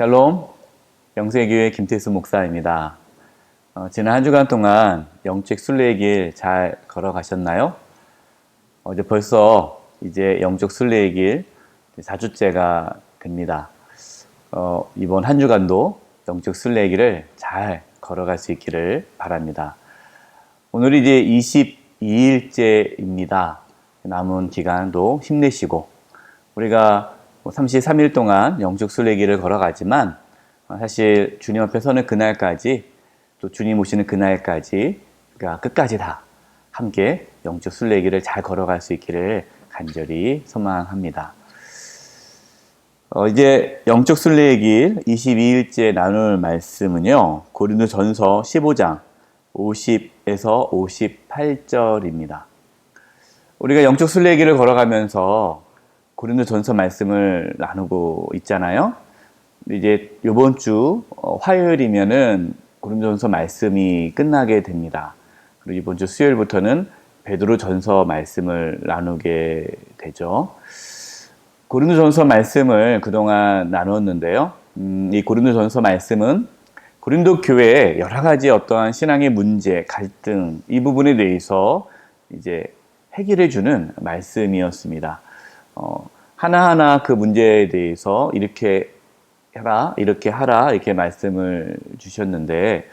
샬롬, 영세교회 김태수 목사입니다. 어, 지난 한 주간 동안 영적 순례의 길 잘 걸어가셨나요? 어, 이제 벌써 이제 영적 순례의 길 4주째가 됩니다. 어, 이번 한 주간도 영적 순례의 길을 잘 걸어갈 수 있기를 바랍니다. 오늘이 이제 22일째입니다. 남은 기간도 힘내시고 우리가 33일 동안 영적 순례길을 걸어가지만 사실 주님 앞에 서는 그날까지 또 주님 오시는 그날까지 그러니까 끝까지 다 함께 영적 순례길을 잘 걸어갈 수 있기를 간절히 소망합니다. 어, 이제 영적 순례의 길 22일째 나눌 말씀은요. 고린도 전서 15장 50에서 58절입니다. 우리가 영적 순례의 길을 걸어가면서 고린도 전서 말씀을 나누고 있잖아요. 이제 요번 주 어, 화요일이면은 고린도 전서 말씀이 끝나게 됩니다. 그리고 이번 주 수요일부터는 베드로 전서 말씀을 나누게 되죠. 고린도 전서 말씀을 그동안 나누었는데요. 음, 이 고린도 전서 말씀은 고린도 교회의 여러 가지 어떠한 신앙의 문제, 갈등, 이 부분에 대해서 이제 해결해 주는 말씀이었습니다. 어, 하나하나 그 문제에 대해서 이렇게 해라, 이렇게 하라, 이렇게 말씀을 주셨는데,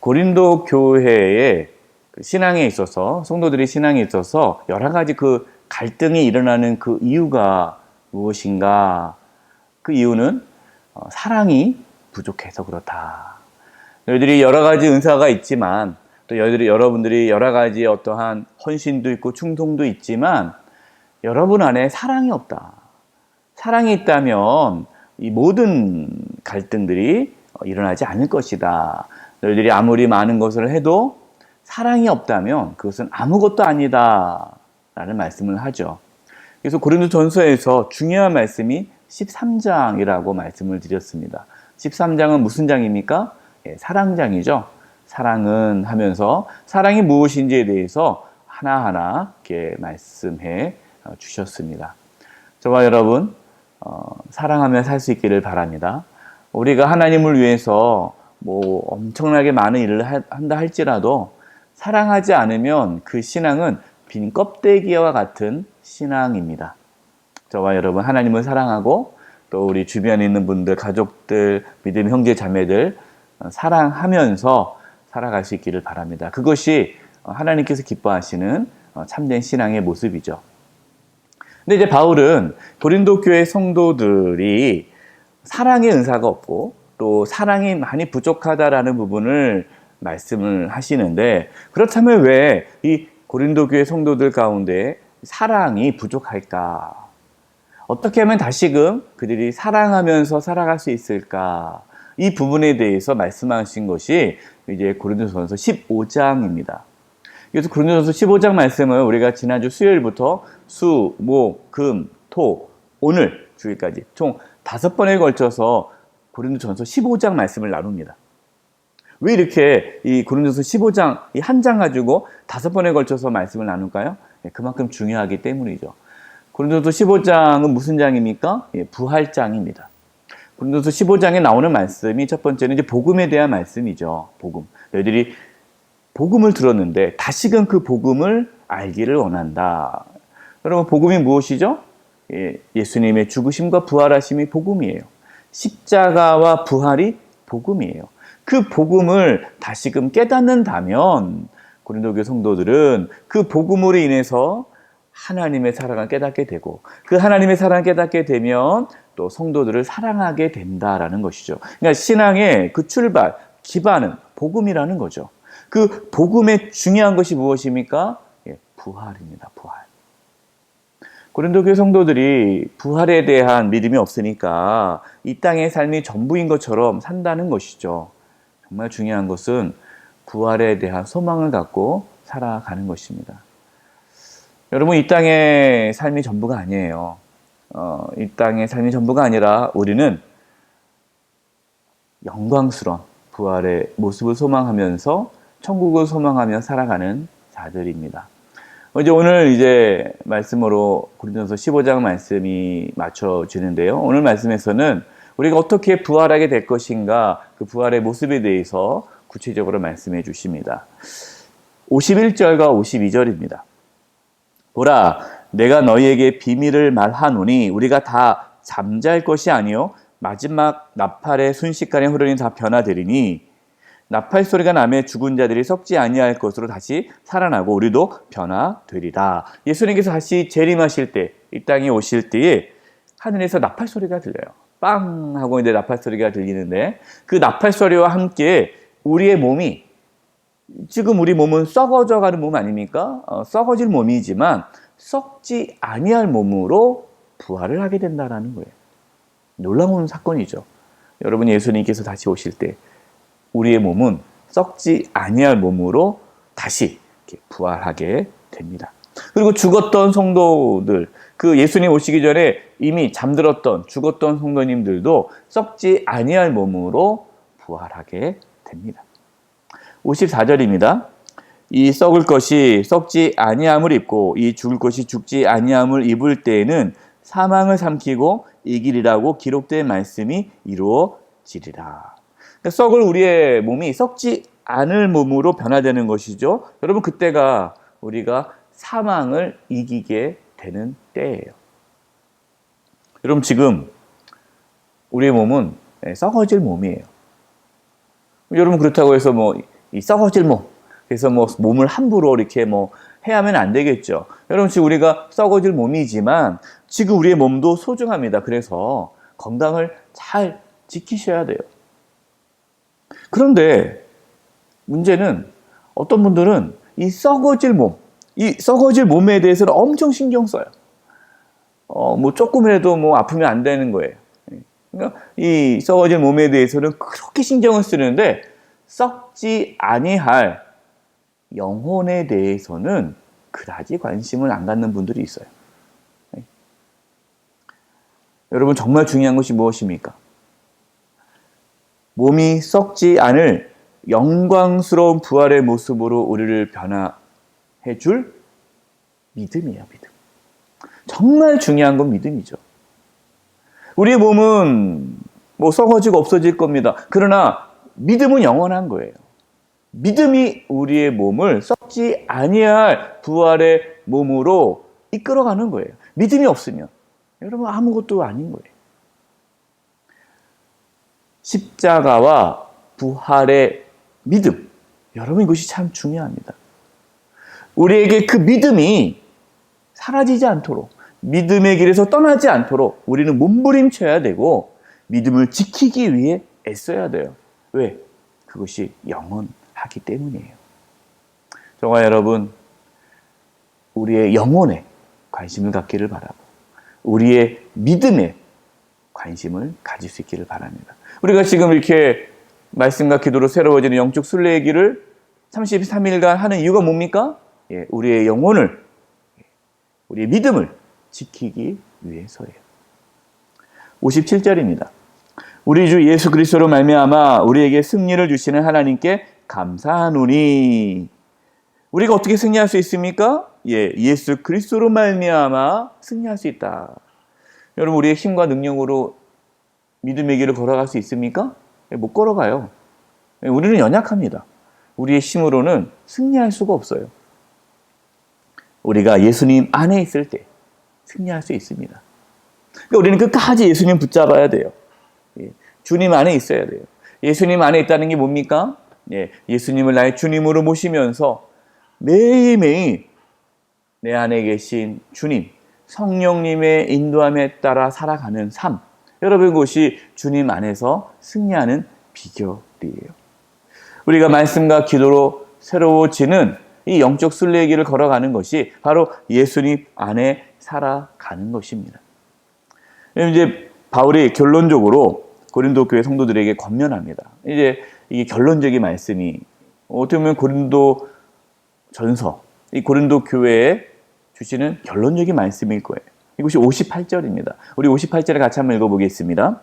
고린도 교회의 그 신앙에 있어서, 성도들이 신앙에 있어서 여러 가지 그 갈등이 일어나는 그 이유가 무엇인가? 그 이유는 어, 사랑이 부족해서 그렇다. 너희들이 여러 가지 은사가 있지만, 또 여러분들이, 여러 가지 어떠한 헌신도 있고 충동도 있지만, 여러분 안에 사랑이 없다. 사랑이 있다면 이 모든 갈등들이 일어나지 않을 것이다. 너희들이 아무리 많은 것을 해도 사랑이 없다면 그것은 아무것도 아니다. 라는 말씀을 하죠. 그래서 고린도 전서에서 중요한 말씀이 13장이라고 말씀을 드렸습니다. 13장은 무슨 장입니까? 예, 사랑장이죠. 사랑은 하면서 사랑이 무엇인지에 대해서 하나하나 이렇게 말씀해 주셨습니다. 저와 여러분, 어, 사랑하며 살 수 있기를 바랍니다. 우리가 하나님을 위해서 뭐 엄청나게 많은 일을 하, 한다 할지라도 사랑하지 않으면 그 신앙은 빈 껍데기와 같은 신앙입니다. 저와 여러분 하나님을 사랑하고 또 우리 주변에 있는 분들, 가족들, 믿음 형제 자매들 사랑하면서 살아갈 수 있기를 바랍니다. 그것이 하나님께서 기뻐하시는 참된 신앙의 모습이죠. 근데 이제 바울은 고린도 교회 성도들이 사랑의 은사가 없고 또 사랑이 많이 부족하다라는 부분을 말씀을 하시는데 그렇다면 왜 이 고린도 교회 성도들 가운데 사랑이 부족할까? 어떻게 하면 다시금 그들이 사랑하면서 살아갈 수 있을까? 이 부분에 대해서 말씀하신 것이 이제 고린도전서 15장입니다. 그래서 고린도전서 15장 말씀을 우리가 지난주 수요일부터 수, 목, 금, 토, 오늘 주일까지 총 다섯 번에 걸쳐서 고린도전서 15장 말씀을 나눕니다. 왜 이렇게 이 고린도서 15장 이 한 장 가지고 다섯 번에 걸쳐서 말씀을 나눌까요? 예, 그만큼 중요하기 때문이죠. 고린도서 15장은 무슨 장입니까? 예, 부활장입니다. 고린도서 15장에 나오는 말씀이 첫 번째는 이제 복음에 대한 말씀이죠. 복음. 너희들이 복음을 들었는데 다시금 그 복음을 알기를 원한다. 여러분 복음이 무엇이죠? 예, 예수님의 죽으심과 부활하심이 복음이에요. 십자가와 부활이 복음이에요. 그 복음을 다시금 깨닫는다면 고린도교 성도들은 그 복음으로 인해서 하나님의 사랑을 깨닫게 되고 그 하나님의 사랑을 깨닫게 되면 또 성도들을 사랑하게 된다라는 것이죠. 그러니까 신앙의 그 출발, 기반은 복음이라는 거죠. 그 복음의 중요한 것이 무엇입니까? 예, 부활입니다. 부활. 고린도교 성도들이 부활에 대한 믿음이 없으니까 이 땅의 삶이 전부인 것처럼 산다는 것이죠. 정말 중요한 것은 부활에 대한 소망을 갖고 살아가는 것입니다. 여러분, 이 땅의 삶이 전부가 아니에요. 어, 이 땅의 삶이 전부가 아니라 우리는 영광스러운 부활의 모습을 소망하면서 천국을 소망하며 살아가는 자들입니다. 이제 오늘 이제 말씀으로 고린도서 15장 말씀이 맞춰지는데요. 오늘 말씀에서는 우리가 어떻게 부활하게 될 것인가 그 부활의 모습에 대해서 구체적으로 말씀해 주십니다. 51절과 52절입니다. 보라, 내가 너희에게 비밀을 말하노니 우리가 다 잠잘 것이 아니요 마지막 나팔의 순식간에 흐르니 다 변화되리니 나팔 소리가 나매 죽은 자들이 썩지 아니할 것으로 다시 살아나고 우리도 변화되리라. 예수님께서 다시 재림하실 때, 이 땅에 오실 때에 하늘에서 나팔 소리가 들려요. 빵 하고 이제 나팔 소리가 들리는데 그 나팔 소리와 함께 우리의 몸이 지금 우리 몸은 썩어져 가는 몸 아닙니까? 어, 썩어질 몸이지만 썩지 아니할 몸으로 부활을 하게 된다라는 거예요. 놀라운 사건이죠. 여러분 예수님께서 다시 오실 때 우리의 몸은 썩지 아니할 몸으로 다시 부활하게 됩니다. 그리고 죽었던 성도들, 그 예수님 오시기 전에 이미 잠들었던 죽었던 성도님들도 썩지 아니할 몸으로 부활하게 됩니다. 54절입니다. 이 썩을 것이 썩지 아니함을 입고 이 죽을 것이 죽지 아니함을 입을 때에는 사망을 삼키고 이길이라고 기록된 말씀이 이루어지리라. 그러니까 썩을 우리의 몸이 썩지 않을 몸으로 변화되는 것이죠. 여러분 그때가 우리가 사망을 이기게 되는 때예요. 여러분 지금 우리의 몸은 예, 썩어질 몸이에요. 여러분 그렇다고 해서 뭐 이 썩어질 몸 그래서 뭐 몸을 함부로 이렇게 뭐 해야면 안 되겠죠. 여러분 지금 우리가 썩어질 몸이지만 지금 우리의 몸도 소중합니다. 그래서 건강을 잘 지키셔야 돼요. 그런데 문제는 어떤 분들은 이 썩어질 몸, 이 썩어질 몸에 대해서는 엄청 신경 써요. 어, 뭐 조금이라도 뭐 아프면 안 되는 거예요. 그러니까 이 썩어질 몸에 대해서는 그렇게 신경을 쓰는데 썩지 아니할 영혼에 대해서는 그다지 관심을 안 갖는 분들이 있어요. 네. 여러분 정말 중요한 것이 무엇입니까? 몸이 썩지 않을 영광스러운 부활의 모습으로 우리를 변화해 줄 믿음이에요, 믿음. 정말 중요한 건 믿음이죠. 우리의 몸은 뭐 썩어지고 없어질 겁니다. 그러나 믿음은 영원한 거예요. 믿음이 우리의 몸을 썩지 아니할 부활의 몸으로 이끌어가는 거예요. 믿음이 없으면 여러분 아무것도 아닌 거예요. 십자가와 부활의 믿음. 여러분 이것이 참 중요합니다. 우리에게 그 믿음이 사라지지 않도록 믿음의 길에서 떠나지 않도록 우리는 몸부림쳐야 되고 믿음을 지키기 위해 애써야 돼요. 왜? 그것이 영원하기 때문이에요. 정말 여러분 우리의 영혼에 관심을 갖기를 바라고 우리의 믿음에 관심을 가질 수 있기를 바랍니다. 우리가 지금 이렇게 말씀과 기도로 새로워지는 영적 순례의 길을 33일간 하는 이유가 뭡니까? 예, 우리의 영혼을, 우리의 믿음을 지키기 위해서예요. 57절입니다. 우리 주 예수 그리스도로 말미암아 우리에게 승리를 주시는 하나님께 감사하노니 우리가 어떻게 승리할 수 있습니까? 예, 예수 그리스도로 말미암아 승리할 수 있다. 여러분 우리의 힘과 능력으로 믿음의 길을 걸어갈 수 있습니까? 예, 못 걸어가요. 예, 우리는 연약합니다. 우리의 힘으로는 승리할 수가 없어요. 우리가 예수님 안에 있을 때 승리할 수 있습니다. 그러니까 우리는 끝까지 예수님 붙잡아야 돼요. 예, 주님 안에 있어야 돼요. 예수님 안에 있다는 게 뭡니까? 예, 예수님을 나의 주님으로 모시면서 매일매일 내 안에 계신 주님, 성령님의 인도함에 따라 살아가는 삶. 여러분, 그것이 주님 안에서 승리하는 비결이에요. 우리가 말씀과 기도로 새로워지는 이 영적 순례길을 걸어가는 것이 바로 예수님 안에 살아가는 것입니다. 이제 바울이 결론적으로 고린도 교회 성도들에게 권면합니다. 이제 이게 결론적인 말씀이 어떻게 보면 고린도 전서, 이 고린도 교회에 주시는 결론적인 말씀일 거예요. 이것이 58절입니다. 우리 58절을 같이 한번 읽어보겠습니다.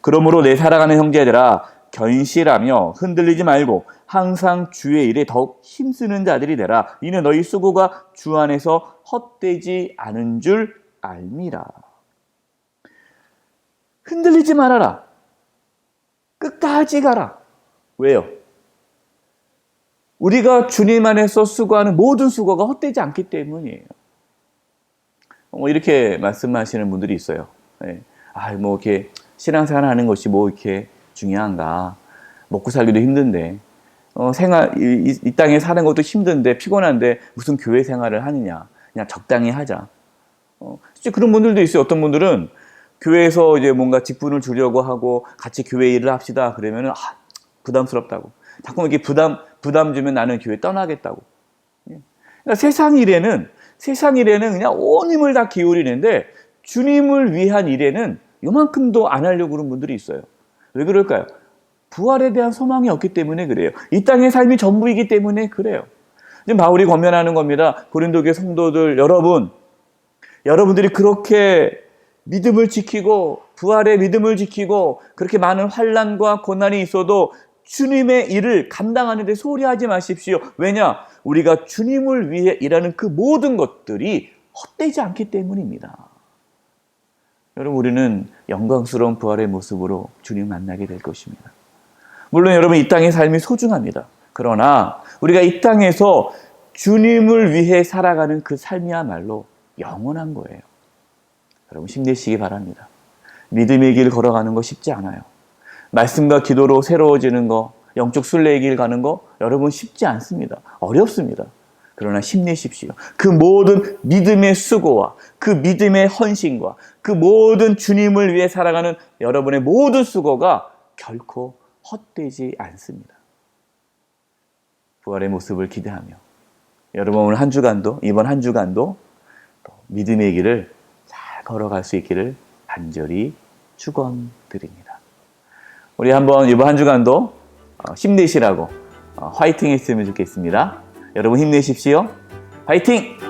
그러므로 내 사랑하는 형제들아 견실하며 흔들리지 말고 항상 주의 일에 더욱 힘쓰는 자들이 되라. 이는 너희 수고가 주 안에서 헛되지 않은 줄 알미라. 흔들리지 말아라. 끝까지 가라. 왜요? 우리가 주님 안에서 수고하는 모든 수고가 헛되지 않기 때문이에요. 뭐 이렇게 말씀하시는 분들이 있어요. 예. 아, 뭐 이렇게 신앙생활 하는 것이 뭐 이렇게 중요한가? 먹고 살기도 힘든데, 어, 생활, 이, 이- 이 땅에 사는 것도 힘든데, 피곤한데, 무슨 교회 생활을 하느냐. 그냥 적당히 하자. 어, 실제 그런 분들도 있어요. 어떤 분들은 교회에서 이제 뭔가 직분을 주려고 하고 같이 교회 일을 합시다. 그러면은, 아, 부담스럽다고. 자꾸 이렇게 부담, 부담 주면 나는 교회 떠나겠다고. 예. 그러니까 세상 일에는, 세상 일에는 그냥 온 힘을 다 기울이는데, 주님을 위한 일에는 요만큼도 안 하려고 그러는 분들이 있어요. 왜 그럴까요? 부활에 대한 소망이 없기 때문에 그래요. 이 땅의 삶이 전부이기 때문에 그래요. 지금 바울이 권면하는 겁니다. 고린도교 성도들 여러분, 여러분들이 그렇게 믿음을 지키고 부활의 믿음을 지키고 그렇게 많은 환란과 고난이 있어도 주님의 일을 감당하는 데 소홀히 하지 마십시오. 왜냐? 우리가 주님을 위해 일하는 그 모든 것들이 헛되지 않기 때문입니다. 여러분 우리는 영광스러운 부활의 모습으로 주님 만나게 될 것입니다. 물론 여러분 이 땅의 삶이 소중합니다. 그러나 우리가 이 땅에서 주님을 위해 살아가는 그 삶이야말로 영원한 거예요. 여러분 힘내시기 바랍니다. 믿음의 길 걸어가는 거 쉽지 않아요. 말씀과 기도로 새로워지는 거, 영적 순례의 길 가는 거 여러분 쉽지 않습니다. 어렵습니다. 그러나 힘내십시오. 그 모든 믿음의 수고와 그 믿음의 헌신과 그 모든 주님을 위해 살아가는 여러분의 모든 수고가 결코 헛되지 않습니다. 부활의 모습을 기대하며 여러분 오늘 한 주간도 이번 한 주간도 또 믿음의 길을 잘 걸어갈 수 있기를 간절히 축원드립니다. 우리 한번 이번 한 주간도 어, 힘내시라고 어, 화이팅 했으면 좋겠습니다. 여러분 힘내십시오. 화이팅!